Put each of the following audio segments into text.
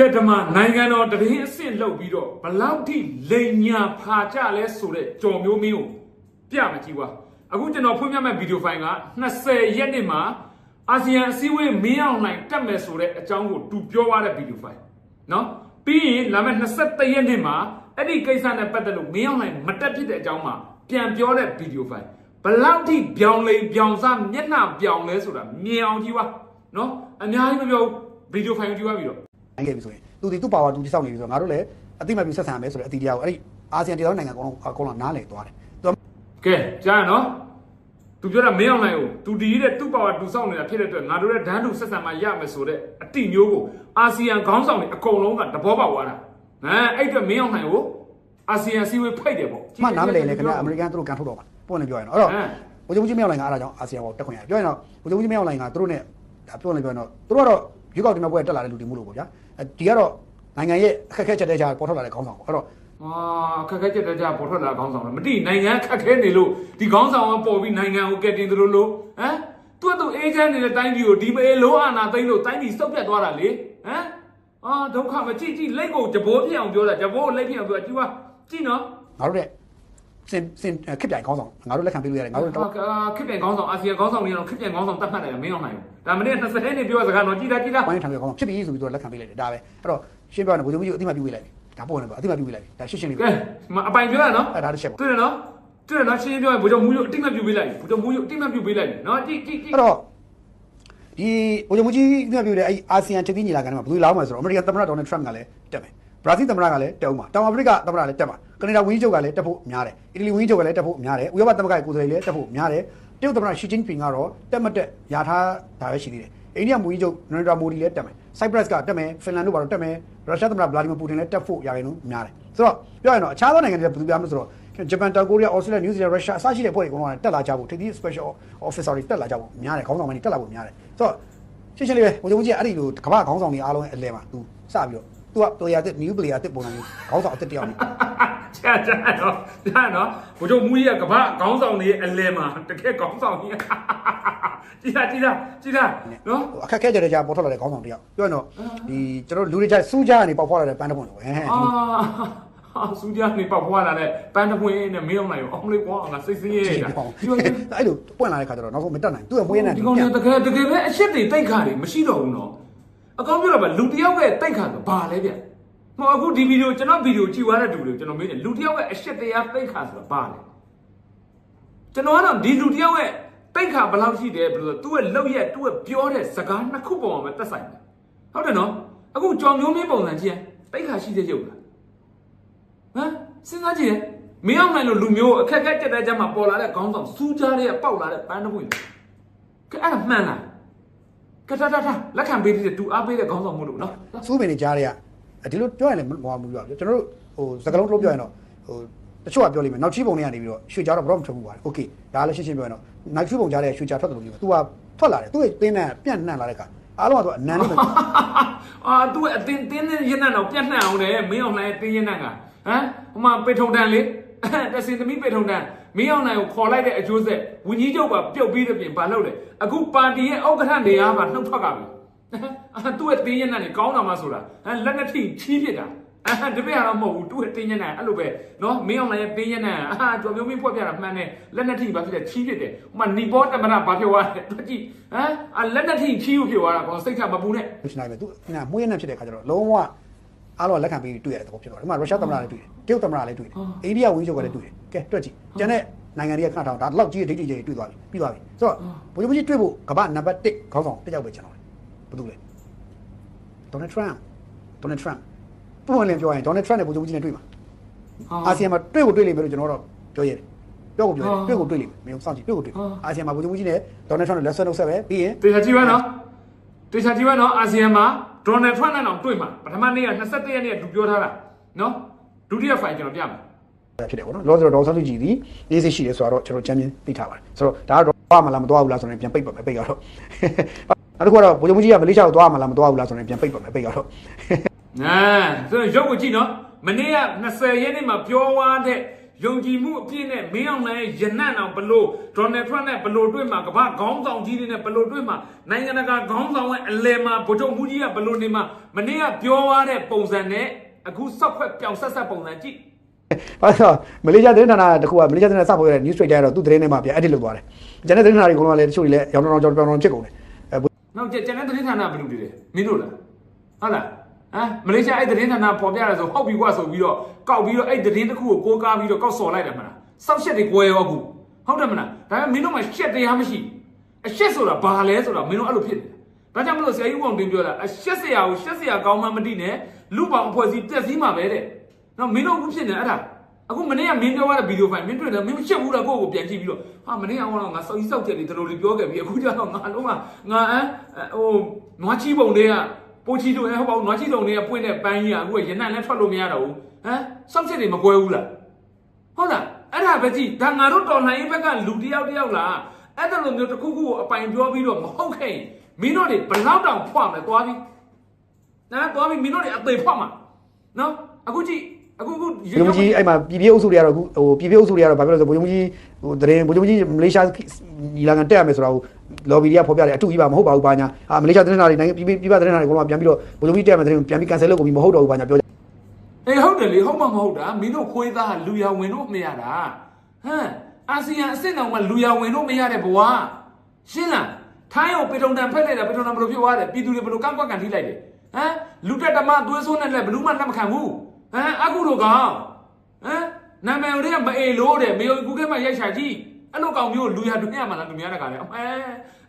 ကဲဓမ္မနိုင်ငံတော်တရင်အဆင့်လောက်ပြီးတော့ဘလောက်ထိလိန်ညာဖာကြလဲဆိုတဲ့ကြော်မျိုးမင်းကိုပြမကြည့်ပါအခုကျွန်တော်ဖွင့်ပြမဲ့ဗီဒီယိုဖိုင်က20ရက်နေ့မှာအာဆီယံအစည်းအဝေးမင်းအောင်နိုင်တက်မယ်ဆိုတဲ့အကြောင်းကိုတူပြောသွားတဲ့ဗီဒီယိုဖိုင်နော်ပြီးရင်လာမယ့်21ရက်နေ့မှာအဲ့ဒီကိစ္စနဲ့ပတ်သက်လို့မင်းအောင်နိုင်မတက်ဖြစ်တဲ့အကြောင်းမှာပြန်ပြောတဲ့ဗီဒီယိုဖိုင်ဘလောက်ထိပြောင်းလဲပြောင်းစားမျက်နှာပြောင်းလဲဆိုတာမြင်အောင်ကြည့်ပါနော်အများကြီးမပြောဘူးဗီဒီယိုဖိုင်ကိုကြည့်ပါပြီးတော့ နိုင်ခဲ့ပြီဆိုရင်သူဒီသူ့ပါဝါသူတိစောက်နေပြီဆိုတော့ငါတို့လည်းအတိမတ်ပြီးဆက်ဆံရမယ်ဆိုတဲ့အတီတရားကိုအဲ့ဒီအာဆီယံတရားနိုင်ငံအကုန်လုံးအကုန်လုံးနားလည်သွားတယ်သူကကဲကြားရနော်သူပြောတာမင်းအောင်နိုင်ကိုသူဒီတဲ့သူ့ပါဝါသူစောင့်နေတာဖြစ်တဲ့အတွက်ငါတို့ရဲ့ဒန်းတူဆက်ဆံမှရမယ်ဆိုတဲ့အတိမျိုးကိုအာဆီယံခေါင်းဆောင်တွေအကုန်လုံးကတဘောပေါက်သွားတာဟမ်အဲ့အတွက်မင်းအောင်နိုင်ကိုအာဆီယံစီဝေးဖိတ်တယ်ပေါ့မှနားမလည်လေခင်ဗျအမေရိကန်သူတို့ကန်ထုတ်တော့မှာပုံနဲ့ပြောရရင်တော့အဲ့တော့ဟမ်ဘိုးချုပ်ကြီးမြောက်လိုင်ကအားဒါကြောင့်အာဆီယံဘောတက်ခွင့်ရပြောရင်တော့ဘိုးချုပ်ကြီးမြောက်လိုင်ကသူတို့နဲ့ဒါပြောနေပြောရင်တော့သူတို့ကတော့ရွေးကောက်တင်မဲ့ဘွဲတက်လာတဲ့လူတွေမှုလို့ပေါ့ဗျာအဲ ဒီကတော့နိုင်ငံရဲ့အခက်အခဲချက်တဲ့ကြားပေါ်ထွက်လာတဲ့ခေါင်းဆောင်ပေါ့အဲ့တော့အာခက်ခဲကြက်တဲ့ကြပေါ်ထွက်လာခေါင်းဆောင်တယ်မတိနိုင်ငံခက်ခဲနေလို့ဒီခေါင်းဆောင်ကပေါ်ပြီးနိုင်ငံကိုကယ်တင်သလိုလိုဟမ်သူကသူအေဂျင့်နေတဲ့တိုင်းပြည်ကိုဒီမအေလိုအာနာသိမ့်လို့တိုင်းပြည်စုပ်ပြတ်သွားတာလေဟမ်အာဒုက္ခမကြည့်ကြည့်လက်ကိုကြဘိုးပြအောင်ပြောတာကြဘိုးကိုလက်ပြအောင်ပြောတာကြည့်ပါကြည့်နော်ငါတို့တဲ့ စင်စင်ခစ်ပြိုင်ခေါင်းဆောင်ငါတို့လက်ခံပေးလို့ရတယ်ငါတို့တော့ဟာခစ်ပြန်ခေါင်းဆောင်အာဆီယံခေါင်းဆောင်တွေကတော့ခစ်ပြန်ခေါင်းဆောင်တတ်မှတ်တယ်မင်းအောင်နိုင်ဘူးဒါမနေ့20နှစ်ပြောစကားတော့ကြည်တာကြည်တာဝိုင်းထံပြခေါင်းဆောင်ဖြစ်ပြီဆိုပြီးတော့လက်ခံပေးလိုက်တယ်ဒါပဲအဲ့တော့ရှင်းပြောရင်ဘိုးချုပ်ကြီးကိုအတိမတ်ပြုပေးလိုက်တယ်ဒါပုံနေပေါ့အတိမတ်ပြုပေးလိုက်တယ်ဒါရှင်းရှင်းလေးကဲပဲမအပိုင်ပြောရနော်အဲ့ဒါတစ်ချက်ပေါ့တွေ့တယ်နော်တွေ့တယ်နော်ရှင်းရှင်းပြောရင်ဘုရားမူးရအတိမတ်ပြုပေးလိုက်ဘုရားမူးရအတိမတ်ပြုပေးလိုက်နော်ကြည့်ကြည့်ကြည့်အဲ့တော့ဒီဘိုးချုပ်ကြီးအတိမတ်ပြုတဲ့အဲ့အာဆီယံထိပ်သီးညီလာခံမှာဘယ်လိုလာမှာဆိုတော့အမေရိကန်သမ္မတဒေါ်နယ်ထရမ့်ကလည်းတက်မယ်ဘရာဇီးသမ္မတကလည်းတက်အောင်ပါတောင်အာဖရိကသမ္မတလည်းတက်မှာ ကနေဒါဝင်းကြီးချုပ်ကလည်းတက်ဖို့များတယ်အီတလီဝင်းကြီးချုပ်ကလည်းတက်ဖို့များတယ်ဥရောပသမဂ္ဂရဲ့ကိုယ်စားလှယ်လည်းတက်ဖို့များတယ်တရုတ်သမ္မတရှီကျင်းပင်ကတော့တက်မတက်ယာထားတာပဲရှိသေးတယ်အိန္ဒိယမူကြီးချုပ်နရန်ဒရာမိုဒီလည်းတက်မယ်ဆိုက်ပရပ်စ်ကတက်မယ်ဖင်လန်တို့ဘာလို့တက်မယ်ရုရှားသမ္မတဗလာဒီမီပူတင်လည်းတက်ဖို့ရာခိုင်နှုန်းများတယ်ဆိုတော့ပြောရရင်တော့အခြားသောနိုင်ငံတွေကဘယ်သူပြမလဲဆိုတော့ဂျပန်တောင်ကိုရီးယားအော်စတြေးလျနယူးဇီလန်ရုရှားအစရှိတဲ့အဖွဲ့တွေအကုန်လုံးကတက်လာကြဖို့ထိပ်သီး special officer တွေတက်လာကြဖို့များတယ်ခေါင်းဆောင်တွေတက်လာဖို့များတယ်ဆိုတော့ရှင်းရှင်းလေးပဲဘုံကြီးကအဲ့ဒီလိုကမ္ဘာခေါင်းဆောင်တွေအားလုံးရဲ့အလဲမှာ तू စပြီးတော့ तू က player တစ် new player တစ်ပုံစံမျိုးခေါင်းဆောင်အစ်တစ်တယောက်နေ ချာချာနော်ချာနော်ဘုရားမူးရကဘာခေါင်းဆောင်တွေအလဲမှာတကယ်ခေါင်းဆောင်ကြီးကြည်တာကြည်တာကြည်တာနော်အခက်ခဲကြတဲ့ကြာပေါ်ထွက်လာတဲ့ခေါင်းဆောင်တယောက်ပြောရင်တော့ဒီကျွန်တော်လူတွေကြစူးကြကနေပေါက်ဖွာလာတဲ့ပန်းတစ်ပွင့်လို့ဟဲ့ဟဲ့အာဟာစူးကြနေပေါက်ဖွာလာတဲ့ပန်းတပွင့်နဲ့မင်းအောင်နိုင်အောင်လေးကွာငါစိတ်ဆင်းရဲတာအဲ့လိုပွင့်လာတဲ့ခါကျတော့နောက်ဆုံးမတက်နိုင်သူ့ရဲ့မွေးနေတယ်ဒီကောင်တွေကတကယ်တကယ်ပဲအရှက်တွေတိတ်ခါတွေမရှိတော့ဘူးနော်အကောင်းပြောတာပါလူတယောက်ရဲ့တိတ်ခါဆိုဘာလဲဗျမ ဟုတ်အခုဒီဗီဒီယိုကျွန်တော်ဗီဒီယိုကြည့်သွားတဲ့တူတွေကိုကျွန်တော်မေးတယ်လူတယောက်ရဲ့အရှက်တရားတိတ်ခါဆိုတာဘာလဲကျွန်တော်ကတော့ဒီလူတယောက်ရဲ့တိတ်ခါဘယ်လောက်ရှိတယ်ဘယ်လိုသူ့ရဲ့လောက်ရက်သူ့ရဲ့ပြောတဲ့စကားနှစ်ခုပေါ်မှာပဲတက်ဆိုင်တယ်ဟုတ်တယ်နော်အခုကြောင်မျိုးမင်းပုံစံကြည့်ရင်တိတ်ခါရှိတဲ့ရုပ်လားဟမ်စဉ်းစားကြည့်ရင်မင်းအောင်နိုင်လို့လူမျိုးအခက်အခဲကြက်တဲ့ကြမှာပေါ်လာတဲ့ခေါင်းဆောင်စူးကြားတဲ့ပေါက်လာတဲ့ပန်းတစ်ပွင့်ကဲအဲ့ဒါမှန်လားကတတတလက်ခံပေးတဲ့သူအားပေးတဲ့ခေါင်းဆောင်မို့လို့နော်စူးပင်တွေကြားတွေက ဒီလိုပြောရင်လည်းမဟောဘူးပြောကျွန်တော်တို့ဟိုစကလုံးတို့ပြောရင်တော့ဟိုတချို့ကပြောလိမ့်မယ်နောက်ချီးပုံတွေကနေပြီးတော့ရွှေကြားတော့ဘရော့မထွက်ဘူးပါโอเคဒါလည်းရှင်းရှင်းပြောရင်တော့နောက်ချီးပုံကြားတဲ့ရွှေကြားထွက်တယ်လို့ပြော तू ကထွက်လာတယ်သူ့ရဲ့တင်းနဲ့ပြန့်နှံ့လာတဲ့ခါအားလုံးကတော့အနံလေးပဲ အာသူအတင်းတင်းနဲ့ရင်းနှံ့တော့ပြတ်နှံ့အောင်တယ်မင်းအောင်နိုင်တင်းရင်းနှံ့ကဟမ်ဟိုမှာပေထုံတန်လေတစင်သမီးပေထုံတန်မင်းအောင်နိုင်ကိုခေါ်လိုက်တဲ့အကျိုးဆက်ဝင်းကြီးချုပ်ကပြုတ်ပြီးတဲ့ပြင်ဘာလုပ်လဲအခုပါတီရဲ့ဥက္ကဋ္ဌနေရာမှာနှုတ်ထွက်ကြပြီ အာသူ့ရဲ့တင်းရင်းနှံ့နေကောင်းတာမှဆိုတာဟမ်လက်နဲ့ထိချီးဖြစ်တာအာတပည့်ကတော့မဟုတ်ဘူးသူ့ရဲ့တင်းရင်းနှံ့အဲ့လိုပဲနော်မင်းအောင်နိုင်ရဲ့တင်းရင်းနှံ့အာကြော်မျိုးမင်းဖွက်ပြတာမှန်တယ်လက်နဲ့ထိဘာဖြစ်လဲချီးဖြစ်တယ်ဟိုမှာနီပေါ်တမနာဘာဖြစ်သွားလဲတွကြည့်ဟမ်အာလက်နဲ့ထိချီးဖြစ်သွားတာကောစိတ်ချမပူနဲ့ရှင်နိုင်ပဲသူကမွေးနေဖြစ်တဲ့ခါကျတော့လုံးဝအားလုံးလက်ခံပြီးတွေ့ရတဲ့သဘောဖြစ်သွားတယ်ဒီမှာရုရှားသမ္မတလည်းတွေ့တယ်တရုတ်သမ္မတလည်းတွေ့တယ်အိန္ဒိယဝင်းချုပ်ကလည်းတွေ့တယ်ကဲတွေ့ကြည့်ကျန်တဲ့နိုင်ငံတွေကခဏထောင်ဒါတော့ကြီးဒိတ်ဒိတ်ကြီးတွေ့သွားပြီပြီးသွားပြီဆိုတော့ဘုရားကြီးတွေ့ဖို့ကမ္ဘာနံပါတ်1ခေါင်းဆောင်တစ်ယောက်ပဲကျွန်တော် ဘယ်သူလဲဒေါ်နယ်ထရမ်ဒေါ်နယ်ထရမ်ပုံမှန်လည်းပြောရင်ဒေါ်နယ်ထရမ်နဲ့ဘုရားကြီးနဲ့တွေ့မှာအာဆီယံမှာတွေ့ကိုတွေ့လိမ့်မယ်လို့ကျွန်တော်တော့ပြောရတယ်ပြောကိုပြောရတယ်တွေ့ကိုတွေ့လိမ့်မယ်မင်းစောင့်ကြည့်တွေ့ကိုတွေ့အာဆီယံမှာဘုရားကြီးနဲ့ဒေါ်နယ်ထရမ်နဲ့လက်ဆွဲနှုတ်ဆက်ပဲပြီးရင်တေချာကြည့်ပါနော်တေချာကြည့်ပါနော်အာဆီယံမှာဒေါ်နယ်ထရန့်နဲ့တော့တွေ့မှာပထမနေ့က21ရက်နေ့ကသူပြောထားတာနော်ဒုတိယဖိုင်ကျွန်တော်ပြမယ်ဖြစ်တယ်ပေါ့နော်လောဆယ်တော့ဒေါ်ဆန်းစုကြည်ဒီရေးစိတ်ရှိတယ်ဆိုတော့ကျွန်တော်ချမ်းချင်းသိထားပါတယ်ဆိုတော့ဒါကတော့သွားမှာလားမသွားဘူးလားဆိုတော့ပြန်ပိတ်ပါမယ်ပိတ်ရတော့ နောက်တစ်ခုကတော့ဗိုလ်ချုပ်ကြီးကမလေးရှားကိုသွားမှာလားမသွားဘူးလားဆိုတော့ပြန်ပိတ်ပါမယ်ပိတ်ရတော့နာဆိုတော့ရုပ်ကိုကြည့်နော်မနေ့က20ရက်နေ့မှာပြောသွားတဲ့ယုံကြည်မှုအပြည့်နဲ့မင်းအောင်လှိုင်ရဲ့ယနန့်အောင်ဘလို့ဒေါ်နယ်ထရန့်နဲ့ဘလို့တွေ့မှာကမ္ဘာခေါင်းဆောင်ကြီးတွေနဲ့ဘလို့တွေ့မှာနိုင်ငံတကာခေါင်းဆောင်ရဲ့အလဲမှာဗိုလ်ချုပ်မှုကြီးကဘလို့နေမှာမနေ့ကပြောသွားတဲ့ပုံစံနဲ့အခုစောက်ခွက်ပြောင်ဆက်ဆက်ပုံစံကြည့်။ဘာလို့မလေးရှားသတင်းဌာနတစ်ခုကမလေးရှားသတင်းစပေါ်ရတဲ့ news trader ကတော့သူ့သတင်းထဲမှာပြန် edit လုပ်သွားတယ်။ကျန်တဲ့သတင်းဌာနတွေကတော့လည်းတချို့တွေလည်းရောင်တောင်ကြောင်ပြောင်တောင်ဖြစ်ကုန်တယ်။အဲ နောက်ကျကျန်တဲ့သတင်းဌာနဘယ်လိုတွေလဲမင်းတို့လားဟုတ်လားဟမ်မလေးရှားအဲ့သတင်းဌာနပေါ်ပြရဆိုဟုတ်ပြီကွာဆိုပြီးတော့ကောက်ပြီးတော့အဲ့သတင်းတစ်ခုကိုကိုးကားပြီးတော့ကောက်စော်လိုက်တယ်မလားစောက်ရှက်တွေကွဲရောခုဟုတ်တယ်မလားဒါပေမဲ့မင်းတို့မှရှက်တရားမရှိအရှက်ဆိုတာဘာလဲဆိုတာမင်းတို့အဲ့လိုဖြစ်တယ်ဒါကြောင့်မလို့ဆရာကြီးကောင်တင်ပြောတာအရှက်စရာကိုရှက်စရာကောင်းမှမသိနဲ့လူပေါင်းအဖွဲ့အစည်းပြက်စီးမှာပဲတဲ့နော်မင်းတို့အခုဖြစ်နေအဲ့ဒါ အခုမနေ့ကမင်းပြောရတဲ့ဗီဒီယိုဖိုင်မင်းတွေ့တယ်မင်းမရှက်ဘူးလားကိုယ့်ကိုပြန်ကြည့်ပြီးတော့ဟာမနေ့ကတော့ငါစောက်ကြီးစောက်ချက်တွေတော်တော်လေးပြောခဲ့ပြီအခုကျတော့ငါလုံးဝငါအမ်ဟိုနွားချီးပုံတွေကပိုချီတို့အဲဟောပေါ့နွားချီတုံတွေကပွင့်တဲ့ပန်းကြီးကအခုကရနံနဲ့ထွက်လို့မရတော့ဘူးဟမ်စောက်ချက်တွေမကွဲဘူးလားဟုတ်လားအဲ့ဒါပဲကြည့်ဒါငါတို့တော်လှန်ရေးဘက်ကလူတစ်ယောက်တစ်ယောက်လားအဲ့ဒါလိုမျိုးတစ်ခုခုကိုအပိုင်ပြောပြီးတော့မဟုတ်ခဲ့ရင်မင်းတို့တွေဘလောက်တောင်ဖွာမယ်သွားပြီးနော်သွားပြီးမင်းတို့တွေအသေးဖွာမှာနော်အခုကြည့် အခုအခုဘုံကြီးအဲ့မှာပြည်ပြည့်အုပ်စုတွေကတော့အခုဟိုပြည်ပြည့်အုပ်စုတွေကတော့ဘာပြောလဲဆိုဘုံကြီးဟိုသတင်းဘုံကြီးမလေးရှားညီလာခံတက်ရမယ်ဆိုတာကို lobby တွေကဖော်ပြတယ်အတူကြီးပါမဟုတ်ပါဘူးဘာညာအာမလေးရှားသတင်းဌာနတွေနိုင်ငံပြည်ပြည်ပသတင်းဌာနတွေကတော့ပြန်ပြီးတော့ဘုံကြီးတက်ရမယ်သတင်းပြန်ပြီး cancel လုပ်ကုန်ပြီမဟုတ်တော့ဘူးဘာညာပြောအေးဟုတ်တယ်လေဟုတ်မှမဟုတ်တာမင်းတို့ခွေးသားလူရဝင်လို့မရတာဟမ်အာဆီယံအစ်စ်တောင်မှလူရဝင်လို့မရတဲ့ဘဝရှင်းလားထိုင်းကိုပေထုံတန်ဖက်လိုက်တာပေထုံတန်ဘယ်လိုဖြစ်သွားတယ်ပြည်သူတွေဘယ်လိုကန့်ကွက်ကန်ထိလိုက်တယ်ဟမ်လူတက်ဓမ္မသွေးဆိုးနဲ့လည်းဘယ်သူမှလက်မခံဘူး ဟမ်အခုတို့ကောင်ဟမ်နာမည်တွေကမအေလို့တဲ့မေယုံကူကဲမှာရိုက်ချာကြည့်အဲ့လိုကောင်မျိုးလူရတွေ့ရမှာလားလူများတကားလဲအမဲဟ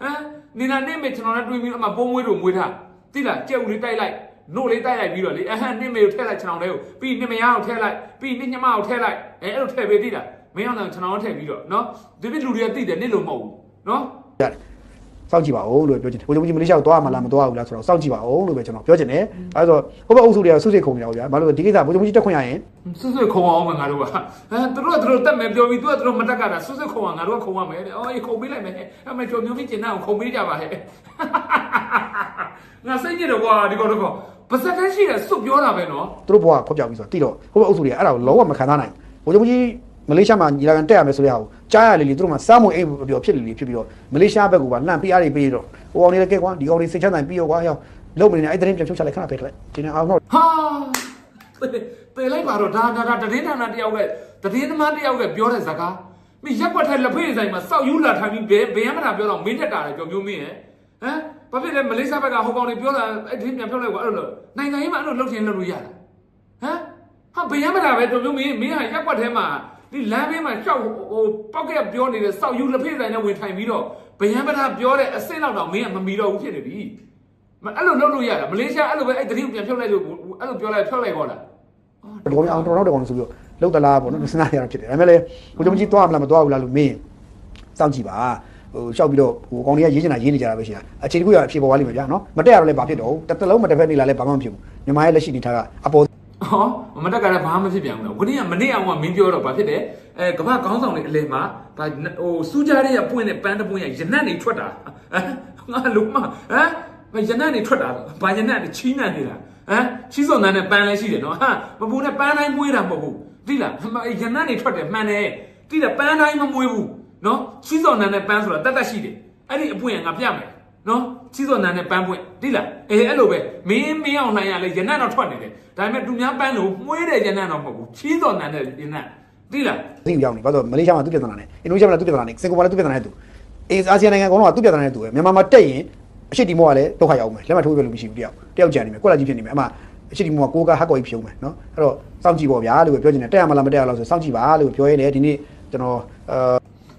မ်နေနာနေမေကျွန်တော်နဲ့တွေ့ပြီးအမှပုံမွေးတို့မွေးထားသိလားကြက်ဦးလေးတိုက်လိုက်နို့လေးတိုက်လိုက်ပြီးတော့လေအဟန်နှစ်မေကိုထည့်လိုက်ခြံအောင်လေးကိုပြီးနှစ်မယားကိုထည့်လိုက်ပြီးနှစ်ညမကိုထည့်လိုက်အဲအဲ့လိုထည့်ပေးသိတာမင်းအောင်တော့ခြံအောင်ထည့်ပြီးတော့နော်ဒီပြလူတွေကသိတယ်နှစ်လို့မဟုတ်ဘူးနော်ရတယ် စောင့်ကြည့်ပါဦးလို့ပြောချင်တယ်ဘုံကြီးမလေးရှားကိုသွားမှာလားမသွားဘူးလားဆိုတော့စောင့်ကြည့်ပါဦးလို့ပဲကျွန်တော်ပြောချင်တယ်အဲဆိုဟိုဘက်အုပ်စုတွေကဆွတ်ဆွတ်ခုန်နေတာပေါ့ဗျာဘာလို့လဲဒီကိစ္စဘုံကြီးတက်ခွင့်ရရင်ဆွဆွခုံအောင်မငါတို့ကအဲသူတို့ကသူတို့တက်မယ်ပြောပြီးသူကသူတို့မတက်ကတာဆွဆွခုံအောင်ငါတို့ကခုံရမယ်တဲ့အော်အေးခုံပေးလိုက်မယ်အဲ့မဲ့ကြော်မျိုးပြီးကျင်နာကိုခုံပေးကြပါဟဲ့ငါစိတ်ညစ်တော့ကွာဒီကောင်တော့ပါစက်တန်းရှိတယ်စွတ်ပြောတာပဲနော်သူတို့ဘဝခေါ်ပြပြီးဆိုတော့တိတော့ဟိုဘက်အုပ်စုတွေကအဲ့ဒါကိုလုံးဝမခံစားနိုင်ဘူးဘုံကြီး မလေးရှားမှာညီလာခံတက်ရမယ်ဆိုတဲ့ဟာကိုကြားရလေလေသူတို့မှစားမွေအိမ်ပြောဖြစ်လေလေဖြစ်ပြီးတော့မလေးရှားဘက်ကလှန်ပြအားတွေပေးတော့ဟိုအောင်နေလည်းကဲကွာဒီကောင်တွေစိတ်ချမ်းသာပြီးရောကွာဟောလုံမနေနဲ့အဲ့သတင်းပြန်ဖြုတ်ချလိုက်ခဏပေးလိုက်ဒီနေ့အောင်တော့ဟာပေလိုက်ပါတော့ဒါဒါဒါတည်င်းဌာနတယောက်ကတည်င်းသမားတယောက်ကပြောတဲ့ဇာကားမင်းရက်ွက်ထဲလက်ဖေးဆိုင်မှာစောက်ယူလာထိုင်ပြီးဘယ်ဘယ်ရမတာပြောတော့မင်းတက်တာလေကြော်မျိုးမင်းရဲ့ဟမ်ဘာဖြစ်လဲမလေးရှားဘက်ကဟိုကောင်တွေပြောတာအဲ့ဒီပြန်ပြောလိုက်ကွာအဲ့လိုနိုင်ငံရေးမှာအဲ့လိုလှုပ်ရှင်လှုပ်လို့ရတာဟမ်ဟာဘယ်ရမတာပဲကြော်မျိုးမင်းမင်းဟာရက်ွက်ထဲမှာ ဒီလမ်းဘေးမှာရှောက်ဟိုပောက်ကက်ပြောနေတဲ့စောက်ယူလက်ဖေးဆိုင်နဲ့ဝင်ထိုင်ပြီးတော့ဘယ်ရမတာပြောတဲ့အစ်စ်လောက်တော့မင်းကမမီတော့ဘူးဖြစ်နေပြီမအဲ့လိုလုပ်လို့ရတာမလေးရှားအဲ့လိုပဲအဲ့တတိကိုပြန်ဖြုတ်လိုက်လို့အဲ့လိုပြောလိုက်ဖြုတ်လိုက်ခေါ်တာဒီကောင်အောင်တော်တော်ကောင်ဆိုပြီးတော့လှုပ်တလားပေါ့နော်စဉ်းစားရတာဖြစ်တယ်ဒါပေမဲ့လေဘုံကြီးသွားမလားမသွားဘူးလားလို့မင်းစောင့်ကြည့်ပါဟိုရှောက်ပြီးတော့ဟိုကောင်တွေကရေးချင်တာရေးနေကြတာပဲရှိတာအခြေတစ်ခုရအဖြေပေါ်သွားလိမ့်မယ်ဗျာနော်မတက်ရတော့လည်းဘာဖြစ်တော့တစ်တလုံးမတစ်ဖက်နေလာလည်းဘာမှမဖြစ်ဘူးမြန်မာရဲ့လက်ရှိနေထားကအပေါ် ဟောမတက်ကလည်းဘာမှမဖြစ်ပြန်ဘူးလားခဏကမနေ့အောင်ကမင်းပြောတော့ဘာဖြစ်တယ်အဲကမ္ဘာခေါင်းဆောင်တွေအလယ်မှာဘာဟိုစူးကြားတွေကပွင့်တဲ့ပန်းတပွင့်ရရနတ်နေထွက်တာဟမ်ငါလုံးမဟမ်မရနတ်နေထွက်တာဘာရနတ်နေချီးနတ်နေတာဟမ်ချီးစော်နန်းနဲ့ပန်းလည်းရှိတယ်နော်ဟာမပူနဲ့ပန်းတိုင်းမွေးတာမဟုတ်ဘူးသိလားရနတ်နေထွက်တယ်မှန်တယ်သိလားပန်းတိုင်းမမွေးဘူးနော်ချီးစော်နန်းနဲ့ပန်းဆိုတာတတ်တတ်ရှိတယ်အဲ့ဒီအပွင့်ကငါပြမယ်နော် ချီးစော်နန်းနဲ့ပန်းပွင့်သိလားအေးအဲ့လိုပဲမင်းမင်းအောင်နိုင်ရလဲရနတ်တော့ထွက်နေတယ်ဒါပေမဲ့သူများပန်းလို့မွေးတဲ့ရနတ်တော့မဟုတ်ဘူးချီးစော်နန်းတဲ့ရနတ်သိလားသိရောက်နေဘာလို့မလေးရှားမှာသူပြဿနာနဲ့အင်ဒိုနီးရှားမှာသူပြဿနာနဲ့စင်ကာပူမှာလည်းသူပြဿနာနဲ့သူအေးအာဆီယံနိုင်ငံကောင်တော့သူပြဿနာနဲ့သူပဲမြန်မာမှာတက်ရင်အရှိတီမောကလည်းဒုက္ခရောက်မယ်လက်မှတ်ထိုးပြလို့မရှိဘူးတယောက်တယောက်ကြံနေမယ်ကွက်လာကြီးဖြစ်နေမယ်အမှအရှိတီမောကကိုကဟက်ကော်ကြီးဖြုံးမယ်နော်အဲ့တော့စောင့်ကြည့်ပါဗျာလို့ပြောချင်တယ်တက်ရမလားမတက်ရလားဆိုစောင့်ကြည့်ပါလို့ပြောရင်းနဲ့ဒီနေ့ကျွန်တော်အဲ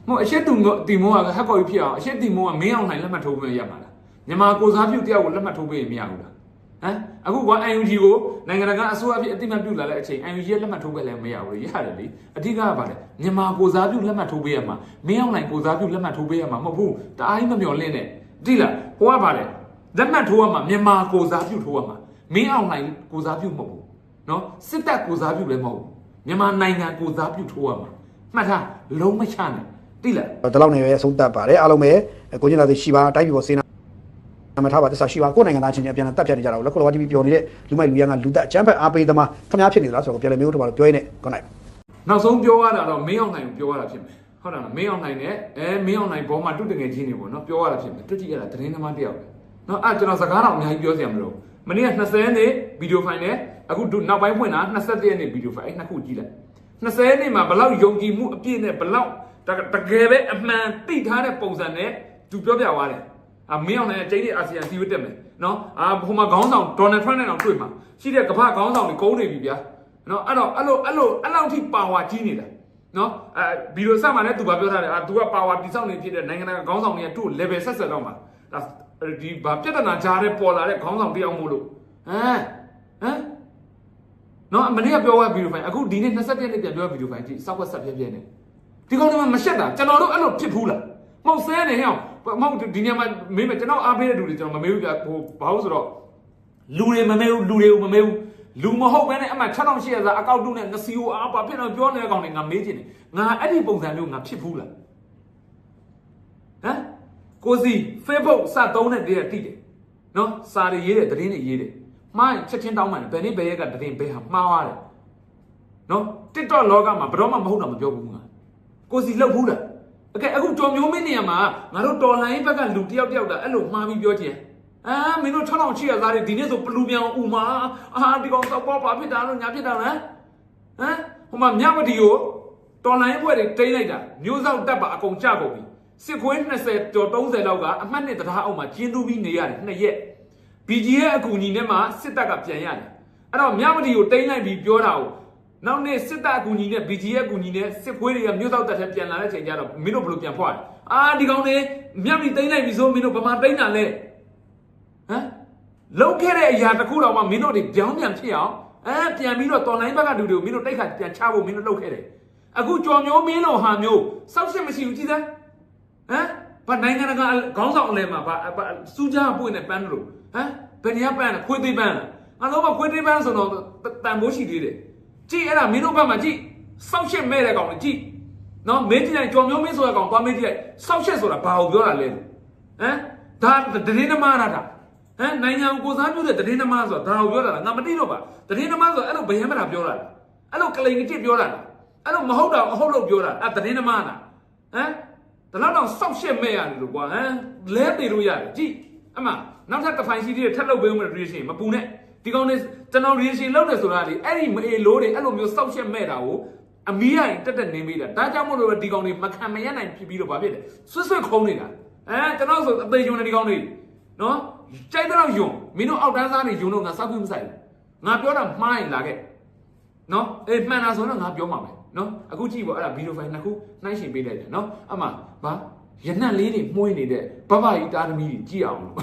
မဟုတ်အရှက်တူတီမိုးကဟက်ကော်ကြီးဖြစ်အောင်အရှက်တီမိုးကမင်းအောင်နိုင်လက်မှတ်ထိုးပေးရမှာလား မြန်မာကိုစားပြုတ်တယောက်ကိုလက်မှတ်ထိုးပေးရင်မရဘူးလားဟမ်အခုက UNG ကိုနိုင်ငံတကာအစိုးရဖြစ်အတိမတ်ပြုလာတဲ့အချိန် UNG ရဲ့လက်မှတ်ထိုးပေးလည်းမရဘူးလေရတယ်လေအဓိကကဘာလဲမြန်မာကိုစားပြုတ်လက်မှတ်ထိုးပေးရမှာမင်းအောင်နိုင်ကိုစားပြုတ်လက်မှတ်ထိုးပေးရမှာမဟုတ်ဘူးတအားကြီးမမျော်လင့်နဲ့ဒီလားဟိုကဘာလဲလက်မှတ်ထိုးရမှာမြန်မာကိုစားပြုတ်ထိုးရမှာမင်းအောင်နိုင်ကိုစားပြုတ်မဟုတ်ဘူးနော်စစ်တပ်ကိုစားပြုတ်လည်းမဟုတ်ဘူးမြန်မာနိုင်ငံကိုစားပြုတ်ထိုးရမှာမှတ်ထားလုံးမချနဲ့တိလားဒီလောက်နေပဲအဆုံးသတ်ပါတယ်အားလုံးပဲကိုကျင်းလာသိရှိပါတိုက်ပြီးပေါ်စေနာ နမထားပါတစ္ဆာရှိပါကိုယ်နိုင်ငံသားချင်းချင်းအပြန်အတက်ပြတ်နေကြတာကိုလက်ခလောတီဗီပြောနေတဲ့လူမိုက်လူရန်ကလူသက်အချမ်းဖက်အားပေးသမားခမားဖြစ်နေသလားဆိုတော့ပြန်လည်မျိုးထုတ်ပါလို့ပြောရင်းနဲ့ good night နောက်ဆုံးပြောရတာတော့မင်းအောင်နိုင်ကိုပြောရတာဖြစ်မယ်ဟုတ်တယ်နော်မင်းအောင်နိုင်နဲ့အဲမင်းအောင်နိုင်ဘောမှာတုတငယ်ချင်းတွေပေါ့နော်ပြောရတာဖြစ်မယ်တွတိရတာသတင်းသမားတယောက်ပဲနော်အဲ့ကျွန်တော်စကားတော့အများကြီးပြောစရာမလိုမနေ့က20ရက်နေ့ဗီဒီယိုဖိုင်နဲ့အခုဒုနောက်ပိုင်းဖွင့်တာ21ရက်နေ့ဗီဒီယိုဖိုင်အဲ့နှစ်ခုကြည့်လိုက်20ရက်နေ့မှာဘလောက်ယုံကြည်မှုအပြည့်နဲ့ဘလောက်တတကယ်ပဲအမှန်သိထားတဲ့ပုံစံနဲ့သူပြောပြသွားတယ် အမင်းအောင်နိုင်အကျိန်းနဲ့အာဆီယံစီဝတ်တက်မယ်နော်အာဟိုမှာခေါင်းဆောင်ဒေါ်နယ်ထရန့်နဲ့တော့တွေ့မှာရှိတဲ့ကမ္ဘာခေါင်းဆောင်တွေကုန်းနေပြီဗျာနော်အဲ့တော့အဲ့လိုအဲ့လိုအဲ့လောက်ထိပါဝါကြီးနေတာနော်အဲဗီဒီယိုဆက်မှာလည်းသူဘာပြောထားလဲအာသူကပါဝါတိစောက်နေဖြစ်တဲ့နိုင်ငံတကာခေါင်းဆောင်တွေကသူ့ level ဆက်ဆက်တော့မှာဒါဒီဘာပြဿနာကြားတဲ့ပေါ်လာတဲ့ခေါင်းဆောင်တယောက်မို့လို့ဟမ်ဟမ်နော်မနေ့ကပြောသွားဗီဒီယိုဖိုင်အခုဒီနေ့21ရက်နေ့ပြန်ပြောဗီဒီယိုဖိုင်ကြည့်စောက်ဝက်ဆက်ပြည့်ပြည့်နေဒီကောင်တွေမှာမရှက်တာကျွန်တော်တို့အဲ့လိုဖြစ်ဘူးလားမဟုတ်ဆဲနေဟဲ့အောင် မဟုတ်ဒီနေရာမှာမေးမယ်ကျွန်တော်အားပေးတဲ့လူတွေကျွန်တော်မမေးဘူးပြဟိုဘာလို့ဆိုတော့လူတွေမမေးဘူးလူတွေကိုမမေးဘူးလူမဟုတ်ဘဲနဲ့အမှ6800စာအကောက်တုနဲ့ငစီကိုအားပါဖြစ်တော့ပြောနေတဲ့ကောင်တွေငါမေးချင်တယ်ငါအဲ့ဒီပုံစံမျိုးငါဖြစ်ဘူးလားဟမ်ကိုစီ Facebook စသုံးတဲ့တည်းတည်တယ်နော်စာတွေရေးတယ်သတင်းတွေရေးတယ်မှားရင်ချက်ချင်းတောင်းမှန်တယ်ဘယ်နေ့ဘယ်ရက်ကသတင်းဘယ်ဟာမှားသွားတယ်နော် TikTok လောကမှာဘယ်တော့မှမဟုတ်တာမပြောဘူးငါကိုစီလောက်ဘူးလား အကဲအခုကြော်မျိုးမင်းနေရာမှာငါတို့တော်လိုင်းဘက်ကလူတယောက်တယောက်တာအဲ့လိုမှားပြီးပြောချင်အာမင်းတို့6000ချီရသားတွေဒီနေ့ဆိုပလူပြောင်ဥမာအာဒီကောင်စောက်ပေါ်ပါဖြစ်တာလို့ညာဖြစ်တာလားဟမ်ဟိုမှာမြမတီကိုတော်လိုင်းဘွဲတွေတိမ့်လိုက်တာမျိုးစောက်တက်ပါအကုန်ကြကုန်ပြီစစ်ခွေး20ကျော်30လောက်ကအမှတ်နဲ့တရားအောက်မှာကျင်းတူးပြီးနေရတယ်နှစ်ရက် BG ရဲ့အကူအညီနဲ့မှစစ်တပ်ကပြန်ရတယ်အဲ့တော့မြမတီကိုတိမ့်လိုက်ပြီးပြောတာကို နောက်နေ့စစ်တပ်အကူအညီနဲ့ BG ရဲ့အကူအညီနဲ့စစ်ခွေးတွေကမျိုးစောက်တက်တဲ့ပြန်လာတဲ့ချိန်ကျတော့မင်းတို့ဘယ်လိုပြန်ဖွားလဲအာဒီကောင်တွေမြမတီတိမ့်လိုက်ပြီဆိုမင်းတို့ဗမာတိမ့်တာလဲဟမ်လုံးခဲ့တဲ့အရာတစ်ခုတော့မှမင်းတို့တွေပြောင်းပြန်ဖြစ်အောင်အဲပြန်ပြီးတော့တော်လိုင်းဘက်ကလူတွေကိုမင်းတို့တိတ်ခါပြန်ချဖို့မင်းတို့လုပ်ခဲ့တယ်အခုကြော်မျိုးမင်းတို့ဟာမျိုးစောက်ရှစ်မရှိဘူးကြည်သားဟမ်ဘာနိုင်ငံတကာခေါင်းဆောင်အလဲမှာဘာစူးကြပွင့်နဲ့ပန်းလို့ဟမ်ဘယ်နေရာပန်းလဲခွေးသေးပန်းလားငါတို့ကခွေးသေးပန်းဆိုတော့တန်ဖိုးရှိသေးတယ် ကြည့်အဲ့ဒါမင်းတို့ဘက်မှာကြည့်စောက်ရှစ်မဲ့တဲ့ကောင်ကြည့်နော်မင်းကြည့်လိုက်ကြော်မျိုးမင်းဆိုတဲ့ကောင်သွားမင်းကြည့်လိုက်စောက်ရှစ်ဆိုတာဘာကိုပြောတာလဲဟမ်ဒါတည်င်းသမားတာဒါဟမ်နိုင်ငံကိုစားပြုတဲ့တည်င်းသမားဆိုတာဒါကိုပြောတာလားငါမသိတော့ပါတည်င်းသမားဆိုအဲ့လိုဘယံမတာပြောတာလားအဲ့လိုကလိန်ကြည့်ပြောတာလားအဲ့လိုမဟုတ်တာအဟုတ်လို့ပြောတာအဲ့တည်င်းသမားလားဟမ်ဒါတော့တော့စောက်ရှက်မဲ့ရတယ်လို့ကွာဟမ်လဲပေလို့ရတယ်ကြည့်အမနောက်ထပ်တစ်ဖိုင်စီးတွေထပ်လုပ်ပေးဦးမယ် reaction မပူနဲ့ ဒီကောင်နေကျွန်တော် reaction လုပ်တယ်ဆိုတာလေအဲ့ဒီမအေလို့တွေအဲ့လိုမျိုးစောက်ရှက်မဲ့တာကိုအမီးရိုင်တက်တက်နေမိတာဒါကြောင့်မို့လို့ဒီကောင်တွေမခံမရနိုင်ဖြစ်ပြီးတော့ဗာဖြစ်တယ်ဆွတ်ဆွတ်ခုံးနေတာအဲကျွန်တော်ဆိုအသေးယုံနေဒီကောင်တွေနော်ကြိုက်တော့ယုံမင်းတို့အောက်တန်းစားနေယုံတော့ငါစောက်ခွင့်မဆိုင်ဘူးငါပြောတာမှားရင်လာခဲ့နော်အေးမှန်တာဆိုတော့ငါပြောမှာပဲနော်အခုကြည့်ပေါ့အဲ့ဒါဗီဒီယိုဖိုင်နှစ်ခုနှိုင်းရှင်ပေးလိုက်တယ်နော်အမှဘာရနက်လေးတွေမှုန်းနေတဲ့ဘဘကြီးတာသမီးကြီးကြည့်အောင်လို့